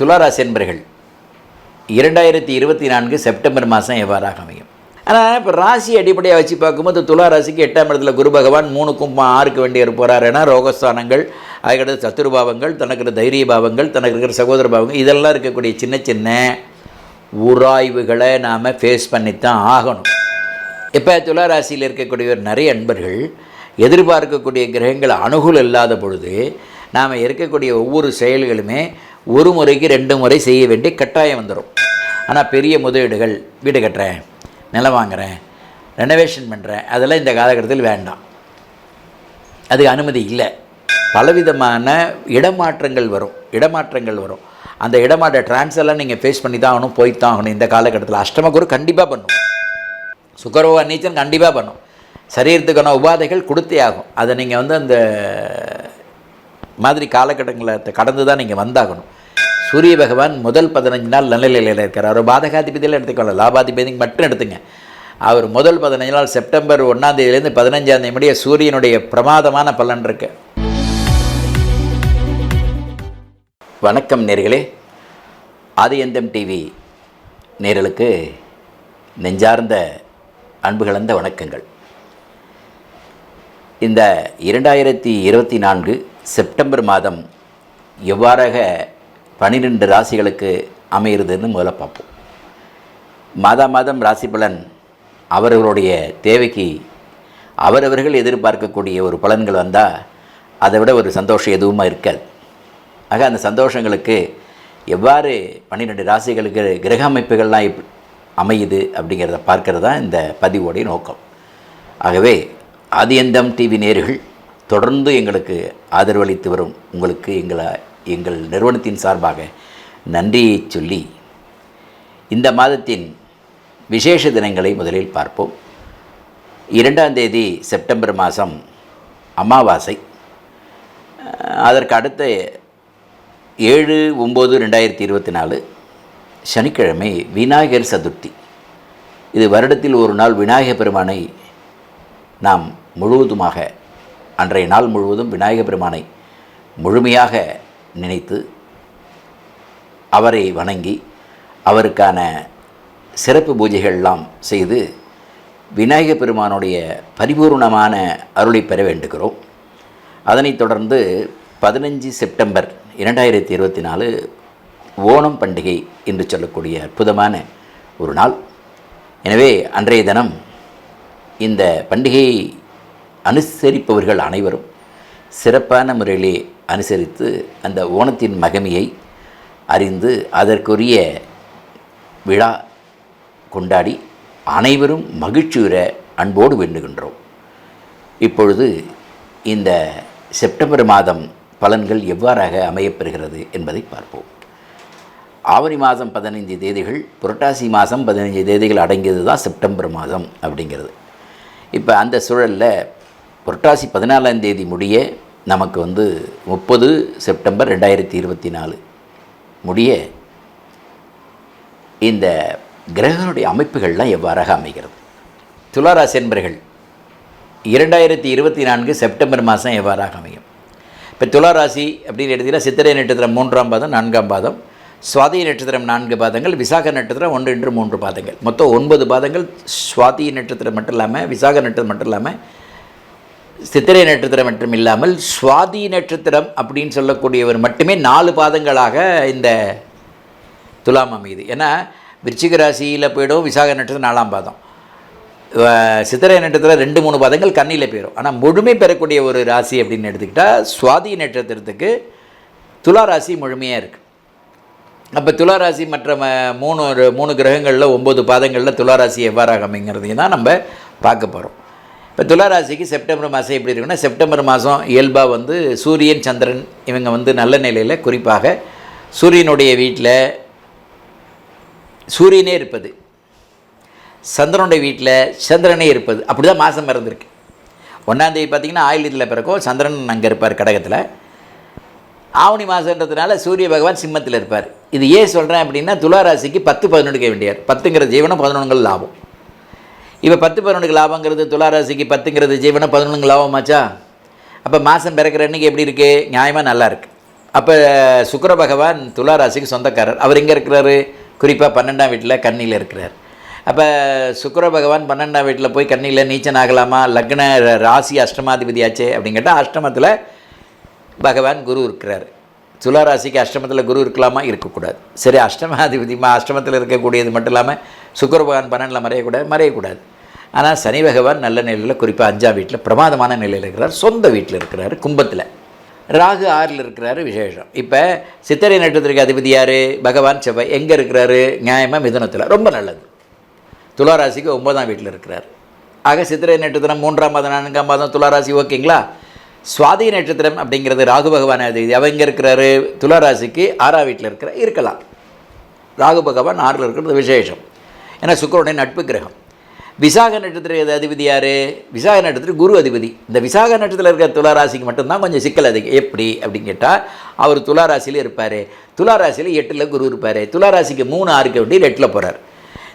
துளாராசி என்பர்கள் இரண்டாயிரத்தி இருபத்தி நான்கு செப்டம்பர் மாதம் எவ்வாறாக அமையும்? ஆனால் இப்போ ராசி அடிப்படையாக வச்சு பார்க்கும்போது துலா ராசிக்கு எட்டாம் இடத்துல குரு பகவான் மூணுக்கும் ஆறுக்கு வேண்டியவர் போகிறார் ஏன்னா ரோகஸ்தானங்கள் அதுக்கடுத்து சத்துருபாவங்கள் தனக்கு இருக்கிற தைரிய பாவங்கள் தனக்கு இருக்கிற சகோதர பாவங்கள் இதெல்லாம் இருக்கக்கூடிய சின்ன சின்ன உராய்வுகளை நாம் ஃபேஸ் பண்ணித்தான் ஆகணும். இப்போ துலா ராசியில் இருக்கக்கூடிய நிறைய அன்பர்கள் எதிர்பார்க்கக்கூடிய கிரகங்கள் அணுகுல் இல்லாத பொழுது நாம் இருக்கக்கூடிய ஒவ்வொரு செயல்களுமே ஒரு முறைக்கு ரெண்டு முறை செய்ய வேண்டிய கட்டாயம் வந்துடும் ஆனால் பெரிய முதலீடுகள் வீடு கட்டுறேன் நிலம் வாங்குகிறேன் ரெனோவேஷன் பண்ணுறேன் அதெல்லாம் இந்த காலகட்டத்தில் வேண்டாம். அதுக்கு அனுமதி இல்லை. பலவிதமான இடமாற்றங்கள் வரும் இடமாற்றங்கள் வரும். அந்த இடமாற்ற டிரான்ஸ்ஃபர்லாம் நீங்கள் ஃபேஸ் பண்ணி தான் ஆகணும் போய் தான் ஆகணும். இந்த காலகட்டத்தில் அஷ்டமகுரு கண்டிப்பாக பண்ணும். சுக்கரவா நீச்சல் கண்டிப்பாக பண்ணும். சரீரத்துக்கான உபாதைகள் கொடுத்தே ஆகும். அதை நீங்கள் வந்து அந்த மாதிரி காலகட்டங்களை கடந்து தான் நீங்கள் வந்தாகணும். சூரிய பகவான் முதல் பதினஞ்சு நாள் நல்லநிலையில் இருக்கார். அவர் பாதகாதிபதியில் எடுத்துக்கொள்ள லாபாதிபதி மட்டும் எடுத்துங்க. அவர் முதல் பதினஞ்சு நாள் செப்டம்பர் ஒன்றாந்தேதியிலேருந்து பதினஞ்சாந்தேதி முடிய சூரியனுடைய பிரமாதமான பலன் இருக்கு. வணக்கம் நேர்களே. ஆதியந்தம் டிவி நேர்களுக்கு நெஞ்சார்ந்த அன்பு கலந்த வணக்கங்கள். இந்த இரண்டாயிரத்தி இருபத்தி நான்கு செப்டம்பர் மாதம் எவ்வாறாக பன்னிரெண்டு ராசிகளுக்கு அமையிறதுன்னு முதல்ல பார்ப்போம். மாதா மாதம் ராசி பலன் அவர்களுடைய தேவைக்கு அவரவர்கள் எதிர்பார்க்கக்கூடிய ஒரு பலன்கள் வந்தால் அதை விட ஒரு சந்தோஷம் எதுவுமா இருக்காது. ஆக அந்த சந்தோஷங்களுக்கு எவ்வாறு பன்னிரெண்டு ராசிகளுக்கு கிரக அமைப்புகள்லாம் அமையுது அப்படிங்கிறத பார்க்கறது தான் இந்த பதிவோடைய நோக்கம். ஆகவே ஆதியந்தம் டிவி நேர்கள் தொடர்ந்து எங்களுக்கு ஆதரவளித்து வரும் உங்களுக்கு எங்களை எங்கள் நிறுவனத்தின் சார்பாக நன்றியை சொல்லி இந்த மாதத்தின் விசேஷ தினங்களை முதலில் பார்ப்போம். இரண்டாம் தேதி செப்டம்பர் மாதம் அமாவாசை. அதற்கு அடுத்த ஏழு ஒம்பது ரெண்டாயிரத்தி இருபத்தி நாலு சனிக்கிழமை விநாயகர் சதுர்த்தி. இது வருடத்தில் ஒரு நாள் விநாயகர் பெருமானை நாம் முழுவதுமாக அன்றைய நாள் முழுவதும் விநாயகர் பெருமானை முழுமையாக நினைத்து அவரை வணங்கி அவருக்கான சிறப்பு பூஜைகள்லாம் செய்து விநாயகர் பெருமானுடைய பரிபூர்ணமான அருளை பெற வேண்டுகிறோம். அதனைத் தொடர்ந்து பதினஞ்சு செப்டம்பர் இரண்டாயிரத்தி இருபத்தி நாலு ஓணம் பண்டிகை என்று சொல்லக்கூடிய அற்புதமான ஒரு நாள். எனவே அன்றைய தினம் இந்த பண்டிகையை அனுசரிப்பவர்கள் அனைவரும் சிறப்பான முறையிலே அனுசரித்து அந்த ஓணத்தின் மகிமையை அறிந்து அதற்குரிய விழா கொண்டாடி அனைவரும் மகிழ்ச்சியுற அன்போடு வேண்டுகின்றோம். இப்பொழுது இந்த செப்டம்பர் மாதம் பலன்கள் எவ்வாறாக அமையப்பெறுகிறது என்பதை பார்ப்போம். ஆவணி மாதம் பதினைந்து தேதிகள் புரட்டாசி மாதம் பதினைஞ்சு தேதிகள் அடங்கியது தான் செப்டம்பர் மாதம் அப்படிங்கிறது. இப்போ அந்த சூழலில் புரட்டாசி பதினாலாம் தேதி முடிய நமக்கு வந்து முப்பது செப்டம்பர் ரெண்டாயிரத்தி இருபத்தி நாலு முடிய இந்த கிரகங்களுடைய அமைப்புகள்லாம் எவ்வாறாக அமைகிறது? துளாராசி என்பர்கள் இரண்டாயிரத்தி இருபத்தி நான்கு செப்டம்பர் மாதம் எவ்வாறாக அமையும்? இப்போ துளாராசி அப்படின்னு எடுத்தீங்கன்னா சித்திரை நட்சத்திரம் மூன்றாம் பாதம் நான்காம் பாதம் சுவாதி நட்சத்திரம் நான்கு பாதங்கள் விசாக நட்சத்திரம் ஒன்று என்று மூன்று பாதங்கள். மொத்தம் ஒன்பது பாதங்கள் சுவாதி நட்சத்திரம் மட்டும் இல்லாமல் விசாக நட்சத்திரம் மட்டும் இல்லாமல் சித்திரை நட்சத்திரம் மட்டும் இல்லாமல் சுவாதி நட்சத்திரம் அப்படின்னு சொல்லக்கூடியவர் மட்டுமே நாலு பாதங்களாக இந்த துலாம் அமையுது. ஏன்னா விருச்சிக ராசியில் போயிடும் விசாக நட்சத்திரம் நாலாம் பாதம். சித்திரை நட்சத்திரம் ரெண்டு மூணு பாதங்கள் கண்ணியில் போயிடும் ஆனால் முழுமை பெறக்கூடிய ஒரு ராசி அப்படின்னு எடுத்துக்கிட்டால் சுவாதி நட்சத்திரத்துக்கு துலா ராசி முழுமையாக இருக்குது அப்போ துளாராசி மற்ற ம- மூணு ஒரு மூணு கிரகங்களில் ஒம்பது பாதங்களில் துளாராசி எவ்வாறாக அமைங்கிறதையும் தான் நம்ம பார்க்க போகிறோம் இப்போ துளாராசிக்கு செப்டம்பர் மாதம் எப்படி இருக்குன்னா செப்டம்பர் மாதம் இயல்பாக வந்து சூரியன் சந்திரன் இவங்க வந்து நல்ல நிலையில் குறிப்பாக சூரியனுடைய வீட்டில் சூரியனே இருப்பது. சந்திரனுடைய வீட்டில் சந்திரனே இருப்பது. அப்படி தான் மாதம் பிறந்திருக்கு ஒன்றாந்தேதி பார்த்தீங்கன்னா ஆயுளத்தில் பிறக்கும். சந்திரன் அங்கே இருப்பார் கடகத்தில். ஆவணி மாதன்றதுனால சூரிய பகவான் சிம்மத்தில் இருப்பார். இது ஏன் சொல்கிறேன் அப்படின்னா துளாராசிக்கு பத்து பதினொன்றுக்கு வேண்டியார் பத்துங்கிற ஜீவனம் பதினொன்றுங்கள் லாபம். இப்போ பத்து பதினொன்றுக்கு லாபங்கிறது துளாராசிக்கு பத்துங்கிறது ஜீவனம் பதினொன்றுக்கு லாபமாச்சா அப்போ மாதம் பிறக்கிற அன்றைக்கி எப்படி இருக்குது நியாயமாக நல்லா இருக்குது அப்போ சுக்கர பகவான் துளாராசிக்கு சொந்தக்காரர். அவர் எங்கே இருக்கிறாரு? குறிப்பாக பன்னெண்டாம் வீட்டில் கண்ணியில் இருக்கிறார். அப்போ சுக்கர பகவான் பன்னெண்டாம் வீட்டில் போய் கண்ணியில் நீச்சன் ஆகலாமா? லக்ன ராசி அஷ்டமாதிபதியாச்சே அப்படின்னு கேட்டால் அஷ்டமத்தில் பகவான் குரு இருக்கிறார். துலா ராசிக்கு அஷ்டமத்தில் குரு இருக்கலாமா? இருக்கக்கூடாது. சரி அஷ்டமாதிபதிமா அஷ்டமத்தில் இருக்கக்கூடியது மட்டும் இல்லாமல் சுக்கர பகவான் பன்னெண்டில் மறையக்கூடாது மறையக்கூடாது. ஆனால் சனி பகவான் நல்ல நிலையில் குறிப்பாக அஞ்சாம் வீட்டில் பிரமாதமான நிலையில் இருக்கிறார். சொந்த வீட்டில் இருக்கிறார் கும்பத்தில். ராகு ஆறில் இருக்கிறாரு விசேஷம். இப்போ சித்திரை நட்சத்திரக்கு அதிபதி யார்? பகவான் செவ்வாய். எங்கே இருக்கிறாரு? நியாயமாக மிதுனத்தில். ரொம்ப நல்லது. துளாராசிக்கு ஒன்பதாம் வீட்டில் இருக்கிறார். ஆக சித்திரை நட்சத்திரம் மூன்றாம் மாதம் நான்காம் மாதம் துளாராசி ஓகேங்களா? சுவாதி நட்சத்திரம் அப்படிங்கிறது ராகு பகவான் அதிபதி. அவர் எங்கே இருக்கிறாரு? துளாராசிக்கு ஆறாம் வீட்டில் இருக்கிற இருக்கலாம். ராகு பகவான் ஆறில் இருக்கிறது விசேஷம். ஏன்னா சுக்கரனுடைய நட்பு கிரகம். விசாக நட்சத்திர அதிபதி யார்? விசாக நட்சத்திர குரு அதிபதி. இந்த விசாக நட்சத்திரத்தில் இருக்கிற துளாராசிக்கு மட்டும்தான் கொஞ்சம் சிக்கல் அதிகம். எப்படி? அப்படின்னு கேட்டால் அவர் துளாராசியில் இருப்பார். துளாராசியில் எட்டில் குரு இருப்பார். துளாராசிக்கு மூணு ஆறுக்கு வேண்டிய எட்டில் போகிறார்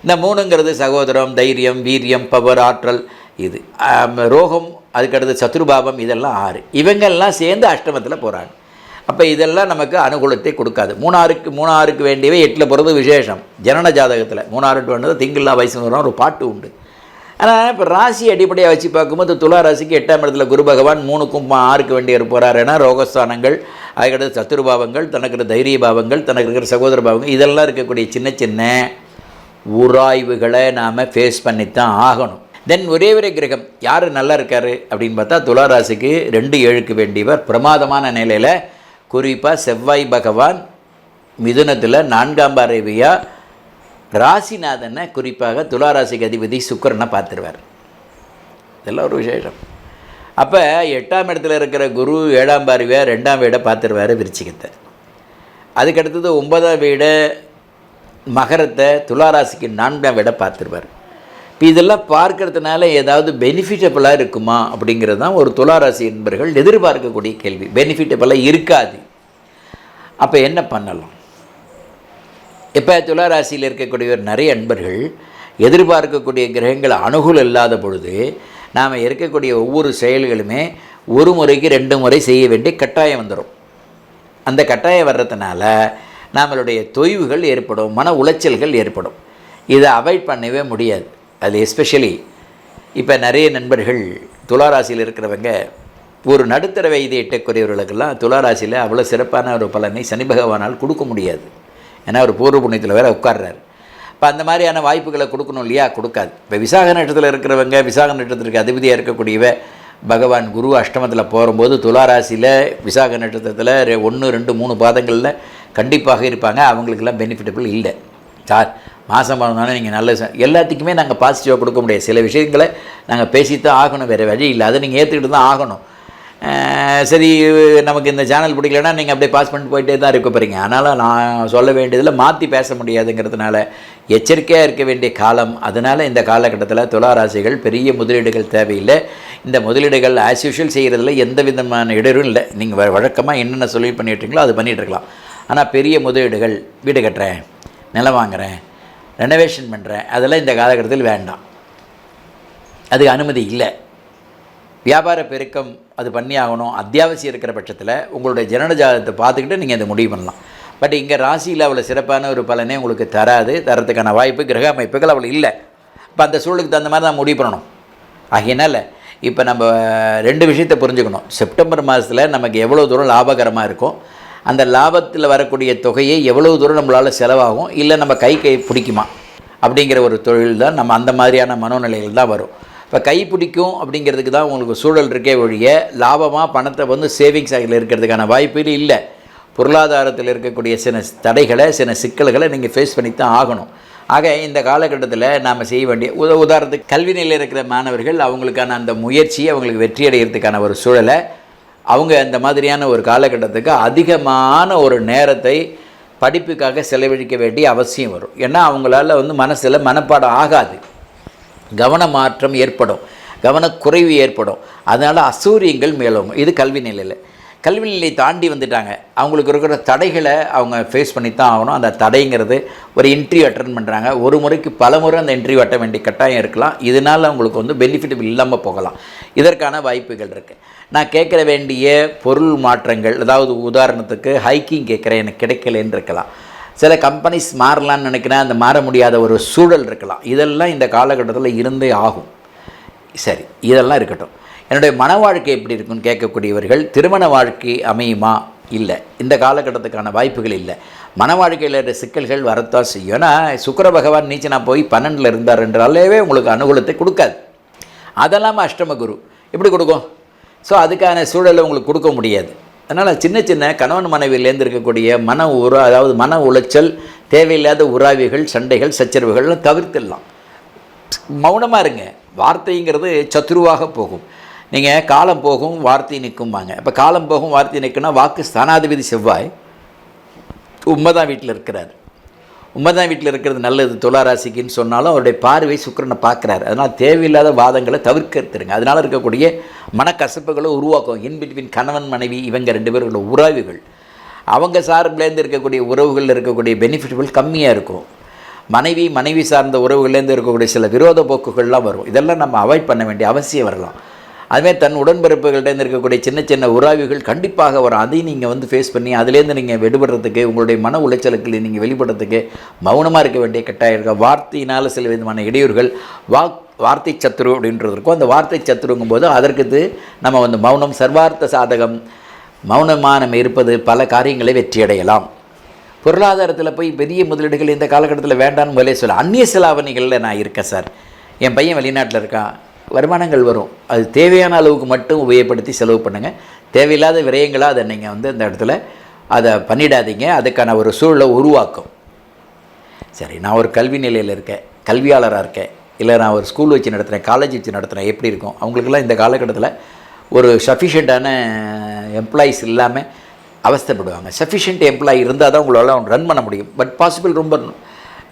இந்த மூணுங்கிறது சகோதரம் தைரியம் வீரியம் பவர் ஆற்றல் இது. ரோகம் அதுக்கடுத்து சத்ருபாவம் இதெல்லாம் ஆறு. இவங்கெல்லாம் சேர்ந்து அஷ்டமத்தில் போகிறாங்க அப்போ இதெல்லாம் நமக்கு அனுகூலத்தை கொடுக்காது. மூணாருக்கு மூணாருக்கு வேண்டியவை எட்டில் போகிறது விசேஷம். ஜனன ஜாதகத்தில். மூணாறு வேண்டது திங்களா வயசு வரும் ஒரு பாட்டு உண்டு. ஆனால் இப்போ ராசி அடிப்படையாக வச்சு பார்க்கும்போது துலா ராசிக்கு எட்டாம் இடத்துல குரு பகவான் மூணுக்கும் ஆறுக்கு வேண்டிய போகிறார் ஏன்னா ரோகஸ்தானங்கள் அதுக்கடுத்து சத்துருபாவங்கள் தனக்கு இருக்கிற தைரிய பாவங்கள் தனக்கு இருக்கிற சகோதர பாவங்கள் இதெல்லாம் இருக்கக்கூடிய சின்ன சின்ன உராய்வுகளை நாம் ஃபேஸ் பண்ணித்தான் ஆகணும். தென் ஒரே ஒரே கிரகம் யார் நல்லா இருக்காரு அப்படின்னு பார்த்தா துலா ராசிக்கு ரெண்டு ஏழுக்கு வேண்டியவர். பிரமாதமான நிலையில் குறிப்பாக செவ்வாய் பகவான் மிதுனத்தில் நான்காம் பார்வையாக ராசிநாதனை குறிப்பாக துளாராசிக்கு அதிபதி சுக்கரனை பார்த்துருவார். இதெல்லாம் ஒரு விசேஷம். அப்போ எட்டாம் இடத்துல இருக்கிற குரு ஏழாம் பார்வையை ரெண்டாம் வீடை பார்த்துருவார் விருச்சிகத்தை. அதுக்கடுத்தது ஒன்பதாம் வீடை மகரத்தை துளாராசிக்கு நான்காம் வீடை பார்த்துருவார். இப்போ இதெல்லாம் பார்க்கறதுனால ஏதாவது பெனிஃபிட்டபுளாக இருக்குமா அப்படிங்கிறது தான் ஒரு துளாராசி என்பர்கள் எதிர்பார்க்கக்கூடிய கேள்வி. பெனிஃபிட்டபுளாக இருக்காது. அப்போ என்ன பண்ணலாம்? இப்போ துளாராசியில் இருக்கக்கூடிய நிறைய அன்பர்கள் எதிர்பார்க்கக்கூடிய கிரகங்கள் அணுகுல் இல்லாத பொழுது நாம் இருக்கக்கூடிய ஒவ்வொரு செயல்களுமே ஒரு முறைக்கு ரெண்டு முறை செய்ய வேண்டிய கட்டாயம் வந்துடும் அந்த கட்டாயம் வர்றதுனால நம்மளுடைய தொய்வுகள் ஏற்படும் மன உளைச்சல்கள் ஏற்படும். இதை அவாய்ட் பண்ணவே முடியாது. அது எஸ்பெஷலி இப்போ நிறைய நண்பர்கள் துளாராசியில் இருக்கிறவங்க ஒரு நடுத்தர வயதை எட்டக்கூடியவர்களுக்கெல்லாம் துளாராசியில் அவ்வளோ சிறப்பான ஒரு பலனை சனி பகவானால் கொடுக்க முடியாது. ஏன்னா அவர் பூர்வ புண்ணியத்தில் வேறு உட்கார்றாரு. இப்போ அந்த மாதிரியான வாய்ப்புகளை கொடுக்கணும் இல்லையா? கொடுக்காது. இப்போ விசாக நட்சத்திரத்தில் இருக்கிறவங்க விசாக நட்சத்திரத்துக்கு அதிபதியாக இருக்கக்கூடியவ பகவான் குரு அஷ்டமத்தில் போகும்போது துளாராசியில் விசாக நட்சத்திரத்தில் ஒன்று ரெண்டு மூணு பாதங்களில் கண்டிப்பாக இருப்பாங்க. அவங்களுக்கெல்லாம் பெனிஃபிட்டபிள் இல்லை. சார் மாதம் பிறந்தாலும் நீங்கள் நல்ல எல்லாத்துக்குமே நாங்கள் பாசிட்டிவாக கொடுக்க முடியாது. சில விஷயங்களை நாங்கள் பேசித்தான் ஆகணும். வேறு வழி இல்லை. அதை நீங்கள் ஏற்றுக்கிட்டு தான் ஆகணும். சரி நமக்கு இந்த சேனல் பிடிக்கலன்னா நீங்கள் அப்படியே பாஸ் பண்ணிட்டு போயிட்டே தான் இருக்க போகிறீங்க அதனால் நான் சொல்ல வேண்டியதில் மாற்றி பேச முடியாதுங்கிறதுனால எச்சரிக்கையாக இருக்க வேண்டிய காலம் அதனால் இந்த காலகட்டத்தில் துளாராசிகள் பெரிய முதலீடுகள் தேவையில்லை. இந்த முதலீடுகள் ஆஸ் யூஷுவல் செய்கிறதுல எந்த விதமான இடரும் இல்லை. நீங்கள் வழக்கமாக என்னென்ன சொல்லி பண்ணிட்டுருங்களோ அது பண்ணிகிட்ருக்கலாம் இருக்கலாம். ஆனால் பெரிய முதலீடுகள் வீடு கட்டுறேன் நிலம் வாங்குறேன் ரெனோவேஷன் பண்ணுறேன் அதெல்லாம் இந்த காலகட்டத்தில் வேண்டாம். அதுக்கு அனுமதி இல்லை. வியாபார பெருக்கம் அது பண்ணி ஆகணும் அத்தியாவசியம் இருக்கிற பட்சத்தில் உங்களுடைய ஜனன ஜாதகத்தை பார்த்துக்கிட்டு நீங்கள் அதை முடிவு பண்ணலாம். பட் இங்கே ராசியில் அவ்வளோ சிறப்பான ஒரு பலனே உங்களுக்கு தராது. தரத்துக்கான வாய்ப்பு கிரக அமைப்புகள் அவ்வளோ இல்லை. இப்போ அந்த சூழலுக்கு தகுந்த மாதிரி தான் முடிவு பண்ணணும். ஆகையினால இப்போ நம்ம ரெண்டு விஷயத்தை புரிஞ்சுக்கணும். செப்டம்பர் மாதத்தில் நமக்கு எவ்வளோ தூரம் லாபகரமாக இருக்கும் அந்த லாபத்தில் வரக்கூடிய தொகையை எவ்வளோ தூரம் நம்மளால் செலவாகும் இல்லை நம்ம கை கை பிடிக்குமா? அப்படிங்கிற ஒரு தொழில் தான் நம்ம அந்த மாதிரியான மனோநிலைகள் தான் வரும். இப்போ கை பிடிக்கும் அப்படிங்கிறதுக்கு தான் உங்களுக்கு சூழல் இருக்கே ஒழிய லாபமாக பணத்தை வந்து சேவிங்ஸ் ஆகில் இருக்கிறதுக்கான வாய்ப்பு இல்லை. பொருளாதாரத்தில் இருக்கக்கூடிய சில தடைகளை சில சிக்கல்களை நீங்கள் ஃபேஸ் பண்ணி தான் ஆகணும். ஆக இந்த காலகட்டத்தில் நாம் செய்ய வேண்டிய உத உதாரணத்துக்கு கல்வி நிலையில் இருக்கிற மாணவர்கள் அவங்களுக்கான அந்த முயற்சியை அவங்களுக்கு வெற்றி அடைகிறதுக்கான ஒரு சூழலை அவங்க அந்த மாதிரியான ஒரு காலகட்டத்துக்கு அதிகமான ஒரு நேரத்தை படிப்புக்காக செலவழிக்க வேண்டிய அவசியம் வரும். ஏன்னா அவங்களால வந்து மனசில் மனப்பாடம் ஆகாது. கவன மாற்றம் ஏற்படும். கவனக்குறைவு ஏற்படும். அதனால் அசூரியங்கள் மேலோங்கும். இது கல்வி நிலையில். கல்வி நிலையை தாண்டி வந்துட்டாங்க. அவங்களுக்கு இருக்கிற தடைகளை அவங்க ஃபேஸ் பண்ணி தான் ஆகணும். அந்த தடைங்கிறது ஒரு இன்டர்வியூ அட்டன் பண்ணுறாங்க ஒரு முறைக்கு பல முறை அந்த இன்டர்வியூ அட்ட வேண்டிய கட்டாயம் இருக்கலாம். இதனால் அவங்களுக்கு வந்து பெனிஃபிட் இல்லாமல் போகலாம். இதற்கான வாய்ப்புகள் இருக்குது நான் கேட்குற வேண்டிய பொருள் மாற்றங்கள் அதாவது உதாரணத்துக்கு ஹைக்கிங் கேட்குறேன். எனக்கு கிடைக்கலன்னு இருக்கலாம். சில கம்பெனிஸ் மாறலான்னு நினைக்கிறேன். அந்த மாற முடியாத ஒரு சூழல் இருக்கலாம். இதெல்லாம் இந்த காலகட்டத்தில் இருந்தே ஆகும். சரி இதெல்லாம் இருக்கட்டும். என்னுடைய மன வாழ்க்கை எப்படி இருக்குன்னு கேட்கக்கூடியவர்கள் திருமண வாழ்க்கை அமையுமா? இல்லை. இந்த காலகட்டத்துக்கான வாய்ப்புகள் இல்லை. மன வாழ்க்கையில் இருக்கிற சிக்கல்கள் வரத்தான் செய்யும். ஏன்னா சுக்கர பகவான் நீச்சனா போய் பன்னெண்டில் இருந்தார் என்றாலேவே உங்களுக்கு அனுகூலத்தை கொடுக்காது. அதெல்லாம் அஷ்டம குரு. எப்படி கொடுக்கும்? ஸோ அதுக்கான சூழலை உங்களுக்கு கொடுக்க முடியாது. அதனால் சின்ன சின்ன கணவன் மனைவியிலேருந்து இருக்கக்கூடிய மன உற அதாவது மன உளைச்சல் தேவையில்லாத உறாவிகள் சண்டைகள் சச்சரவுகள்லாம் தவிர்த்துடலாம். மௌனமாக இருங்க. வார்த்தைங்கிறது சத்ருவாக போகும். நீங்கள் காலம் போகும் வார்த்தை நிற்கும்பாங்க இப்போ காலம் போகும் வார்த்தை நிற்குன்னா வாக்கு ஸ்தானாதிபதி செவ்வாய் உண்மைதான் வீட்டில் இருக்கிறார். உம்மதான் வீட்டில் இருக்கிறது நல்லது துளாராசிக்குன்னு சொன்னாலும் அவருடைய பார்வை சுக்கிரனை பார்க்குறாரு. அதனால் தேவையில்லாத வாதங்களை தவிர்க்கிறதுருங்க அதனால் இருக்கக்கூடிய மனக்கசப்புகளை உருவாக்கும். இன்பிட்வீன் கணவன் மனைவி இவங்க ரெண்டு பேரோட உறவுகள். அவங்க சார்பிலேருந்து இருக்கக்கூடிய உறவுகளில் இருக்கக்கூடிய பெனிஃபிட்கள் கம்மியாக இருக்கும். மனைவி மனைவி சார்ந்த உறவுகள்லேருந்து இருக்கக்கூடிய சில விரோத போக்குகள்லாம் வரும். இதெல்லாம் நம்ம அவாய்ட் பண்ண வேண்டிய அவசியம் வரலாம். அதுமாதிரி தன் உடன்பிறப்புகள்டேருந்து இருக்கக்கூடிய சின்ன சின்ன உறவுகள் கண்டிப்பாக வரும். அதையும் நீங்கள் வந்து ஃபேஸ் பண்ணி அதுலேருந்து நீங்கள் விடுபடுறதுக்கு உங்களுடைய மன உளைச்சலுக்கு நீங்கள் வெளிப்படுறதுக்கு மௌனமாக இருக்க வேண்டிய கட்டாயம் இருக்க? வார்த்தையினால் சில விதமான இடையூறுகள் வாக் வார்த்தை சத்துரு அப்படின்றது இருக்கும். அந்த வார்த்தை சத்துருங்கும் போது அதற்கு நம்ம வந்து மௌனம் சர்வார்த்த சாதகம் மௌனமாக நம்ம இருப்பது பல காரியங்களை வெற்றியடையலாம் பொருளாதாரத்தில் போய் பெரிய முதலீடுகள் இந்த காலகட்டத்தில் வேண்டான்னு முதலே சொல்ல அந்நிய செலாவணிகளில் நான் இருக்கேன் சார். என் பையன் வெளிநாட்டில் இருக்கான். வருமானங்கள் வரும். அது தேவையான அளவுக்கு மட்டும் உபயோகப்படுத்தி செலவு பண்ணுங்கள் தேவையில்லாத விரயங்களாக அதை நீங்கள் வந்து இந்த இடத்துல அதை பண்ணிடாதீங்க. அதுக்கான ஒரு சூழலை உருவாக்கும். சரி நான் ஒரு கல்வி நிலையில் இருக்கேன். கல்வியாளராக இருக்கேன். இல்லை நான் ஒரு ஸ்கூல் வச்சு நடத்துகிறேன் காலேஜ் வச்சு நடத்துகிறேன் எப்படி இருக்கும்? அவங்களுக்கெல்லாம் இந்த காலகட்டத்தில் ஒரு சஃபிஷியண்ட்டான எம்ப்ளாயீஸ் இல்லாமல் அவஸ்தைப்படுவாங்க. சஃபிஷியன்ட் எம்ப்ளாயி இருந்தால் தான் உங்களால் ரன் பண்ண முடியும். பட் பாசிபிள் ரொம்ப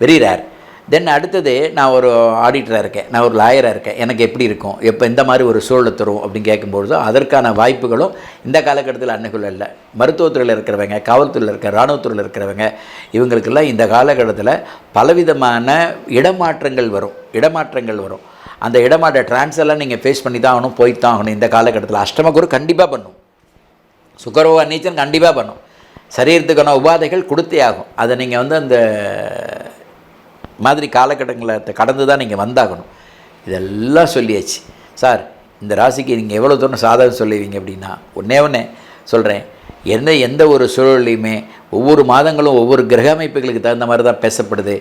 வெரி ரேர் தென் அடுத்தது நான் ஒரு ஆடிட்டராக இருக்கேன். நான் ஒரு லாயராக இருக்கேன். எனக்கு எப்படி இருக்கும்? எப்போ இந்த மாதிரி ஒரு சூழலை தரும் அப்படின்னு கேட்கும்பொழுது அதற்கான வாய்ப்புகளும் இந்த காலகட்டத்தில் அன்னைக்குள்ள இல்லை மருத்துவத்துறையில் இருக்கிறவங்க காவல்துறையில் இருக்க இராணுவத்துறையில் இருக்கிறவங்க இவங்களுக்கெல்லாம் இந்த காலகட்டத்தில் பலவிதமான இடமாற்றங்கள் வரும். இடமாற்றங்கள் வரும். அந்த இடமாற்ற ட்ரான்ஸ்ஃபர்லாம் நீங்கள் ஃபேஸ் பண்ணி தான் ஆகணும் போய் தான் ஆகணும். இந்த காலகட்டத்தில் அஷ்டமகுரு கண்டிப்பாக பண்ணும். சுக்கரவா நீச்சல் கண்டிப்பாக பண்ணும். சரீரத்துக்கான உபாதைகள் கொடுத்தே ஆகும். அதை நீங்கள் வந்து அந்த மாதிரி காலகட்டங்களை கடந்து தான் நீங்கள் வந்தாகணும். இதெல்லாம் சொல்லியாச்சு. சார் இந்த ராசிக்கு நீங்கள் எவ்வளோ தூரம் சாதகம் சொல்லுவீங்க அப்படின்னா ஒன்றே ஒன்றே சொல்கிறேன் எந்த எந்த ஒரு சூழலையுமே ஒவ்வொரு மாதங்களும் ஒவ்வொரு கிரக அமைப்புகளுக்கு தகுந்த மாதிரி தான் பேசப்படுது.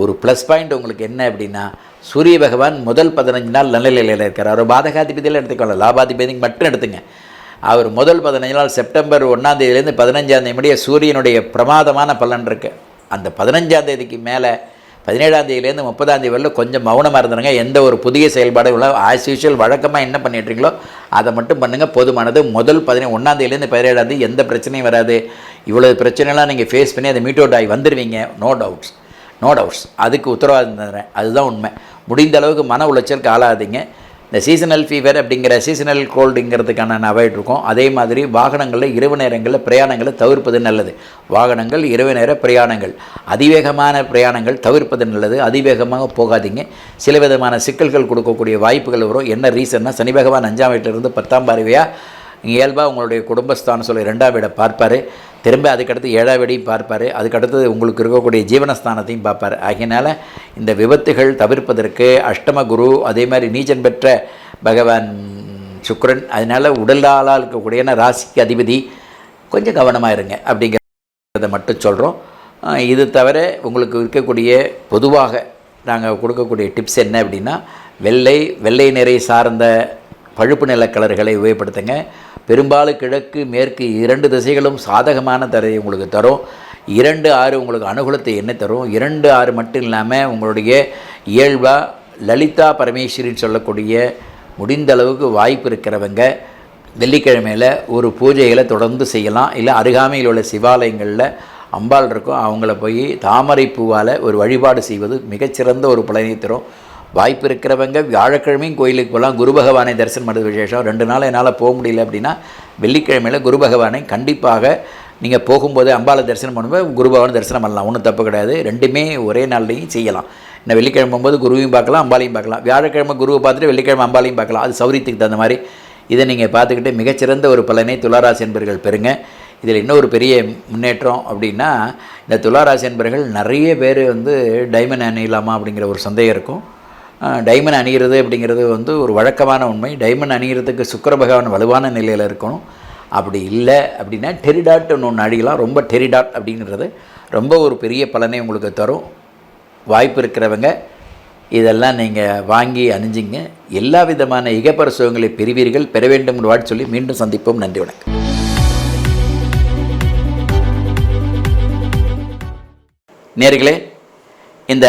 ஒரு ப்ளஸ் பாயிண்ட் உங்களுக்கு என்ன அப்படின்னா சூரிய பகவான் முதல் பதினஞ்சு நாள் நல்லநிலையில் இருக்கார். அவர் பாதகாதிபதியில் எடுத்துக்கலாம் லாபாதிபதிக்கு மட்டும் எடுத்துங்க. அவர் முதல் பதினஞ்சு நாள் செப்டம்பர் ஒன்றாம் தேதியிலேருந்து பதினஞ்சாம் தேதி முடிய சூரியனுடைய பிரமாதமான பலன் இருக்குது அந்த பதினஞ்சாம் தேதிக்கு மேலே பதினேழாம் தேதியிலேருந்து முப்பதாம் தேதி வரல கொஞ்சம் மௌனமாக இருந்துருங்க. எந்த ஒரு புதிய செயல்பாடு உள்ள ஆஸ் யூஷுவல் வழக்கமாக என்ன பண்ணிட்டுருங்களோ அதை மட்டும் பண்ணுங்கள் போதுமானது. முதல் பதினே ஒன்றாம் தேதியிலேருந்து பதினேழாம் தேதி எந்த பிரச்சனையும் வராது. இவ்வளோ பிரச்சனைலாம் நீங்கள் ஃபேஸ் பண்ணி அதை மீட் அவுட் ஆகி வந்துடுவீங்க நோ டவுட்ஸ் நோ டவுட்ஸ் அதுக்கு உத்தரவாதம் தந்துடுறேன் அதுதான் உண்மை. முடிந்த அளவுக்கு மன உளைச்சலுக்கு ஆளாதீங்க இந்த சீசனல் ஃபீவர் அப்படிங்கிற சீசனல் கோல்டுங்கிறதுக்கான அவாய்ட் இருக்கும். அதே மாதிரி வாகனங்களில் இரவு நேரங்களில் பிரயாணங்களை தவிர்ப்பது நல்லது. வாகனங்கள் இரவு நேர பிரயாணங்கள். அதிவேகமான பிரயாணங்கள் தவிர்ப்பது நல்லது. அதிவேகமாக போகாதீங்க. சில விதமான சிக்கல்கள் கொடுக்கக்கூடிய வாய்ப்புகள் வரும். என்ன ரீசன்னா சனி பகவான் அஞ்சாம் வீட்டிலிருந்து பத்தாம் பார்வையாக இயல்பாக உங்களுடைய குடும்பஸ்தானம் சொல்லி ரெண்டாம் வீடை பார்ப்பார். திரும்ப அதுக்கடுத்து ஏழாவடியும் பார்ப்பார். அதுக்கடுத்து உங்களுக்கு இருக்கக்கூடிய ஜீவனஸ்தானத்தையும் பார்ப்பார். ஆகையினால இந்த விபத்துகள் தவிர்ப்பதற்கு அஷ்டம குரு அதே மாதிரி நீச்சன் பெற்ற பகவான் சுக்ரன் அதனால் உடலாளால் இருக்கக்கூடிய ராசிக்கு அதிபதி கொஞ்சம் கவனமாக இருங்க அப்படிங்கிறத மட்டும் சொல்கிறோம் இது தவிர உங்களுக்கு இருக்கக்கூடிய பொதுவாக நாங்கள் கொடுக்கக்கூடிய டிப்ஸ் என்ன அப்படின்னா வெள்ளை வெள்ளை நிறை சார்ந்த பழுப்பு நில கலர்களை உபயோகப்படுத்துங்க. பெரும்பாலும் கிழக்கு மேற்கு இரண்டு திசைகளும் சாதகமான தரையை உங்களுக்கு தரும். இரண்டு ஆறு உங்களுக்கு அனுகூலத்தை என்ன தரும். இரண்டு ஆறு மட்டும் இல்லாமல் உங்களுடைய இயல்பாக லலிதா பரமேஸ்வரின்னு சொல்லக்கூடிய முடிந்த அளவுக்கு வாய்ப்பு இருக்கிறவங்க வெள்ளிக்கிழமையில் ஒரு பூஜைகளை தொடர்ந்து செய்யலாம். இல்லை அருகாமையில் உள்ள சிவாலயங்களில் அம்பாள் இருக்கும். அவங்கள போய் தாமரை பூவால் ஒரு வழிபாடு செய்வது மிகச்சிறந்த ஒரு பலனை தரும். வாய்ப்பு இருக்கிறவங்க வியாழக்கிழமையும் கோயிலுக்கு போகலாம். குரு பகவானை தரிசனம் பண்ணுறது விசேஷம். ரெண்டு நாள் என்னால் போக முடியல அப்படின்னா வெள்ளிக்கிழமையில் குரு பகவானை கண்டிப்பாக நீங்கள் போகும்போது அம்பாளை தரிசனம் பண்ணும்போது குரு பகவானை தரிசனம் பண்ணலாம். ஒன்றும் தப்பு கிடையாது. ரெண்டுமே ஒரே நாள்லையும் செய்யலாம். இந்த வெள்ளிக்கிழமை போகும்போது குருவையும் பார்க்கலாம் அம்பாலையும் பார்க்கலாம். வியாழக்கிழமை குருவை பார்த்துட்டு வெள்ளிக்கிழமை அம்பாலையும் பார்க்கலாம். அது சௌரியத்துக்கு தகுந்த மாதிரி இதை நீங்கள் பார்த்துக்கிட்டு மிகச்சிறந்த ஒரு பலனை துளாராசி என்பர்கள் பெறுங்க. இதில் இன்னொரு பெரிய முன்னேற்றம் அப்படின்னா இந்த துளாராசி என்பர்கள் நிறைய பேர் வந்து டைமண்ட் அணியலாமா அப்படிங்கிற ஒரு சந்தேகம் இருக்கும். டைமண்ட் அணிகிறது அப்படிங்கிறது வந்து ஒரு வழக்கமான உண்மை. டைமண்ட் அணிகிறதுக்கு சுக்கர பகவான் வலுவான நிலையில் இருக்கணும். அப்படி இல்லை அப்படின்னா டெரிடாட்னு ஒன்று அழியலாம் ரொம்ப டெரிடாட் அப்படிங்கிறது ரொம்ப ஒரு பெரிய பலனை உங்களுக்கு தரும். வாய்ப்பு இருக்கிறவங்க இதெல்லாம் நீங்கள் வாங்கி அணிஞ்சிங்க. எல்லா விதமான இகப்பர சுகங்களை பெறுவீர்கள். பெற வேண்டும் என்று வாட்டு சொல்லி மீண்டும் சந்திப்போம். நன்றி வணக்கம். நேர்களே இந்த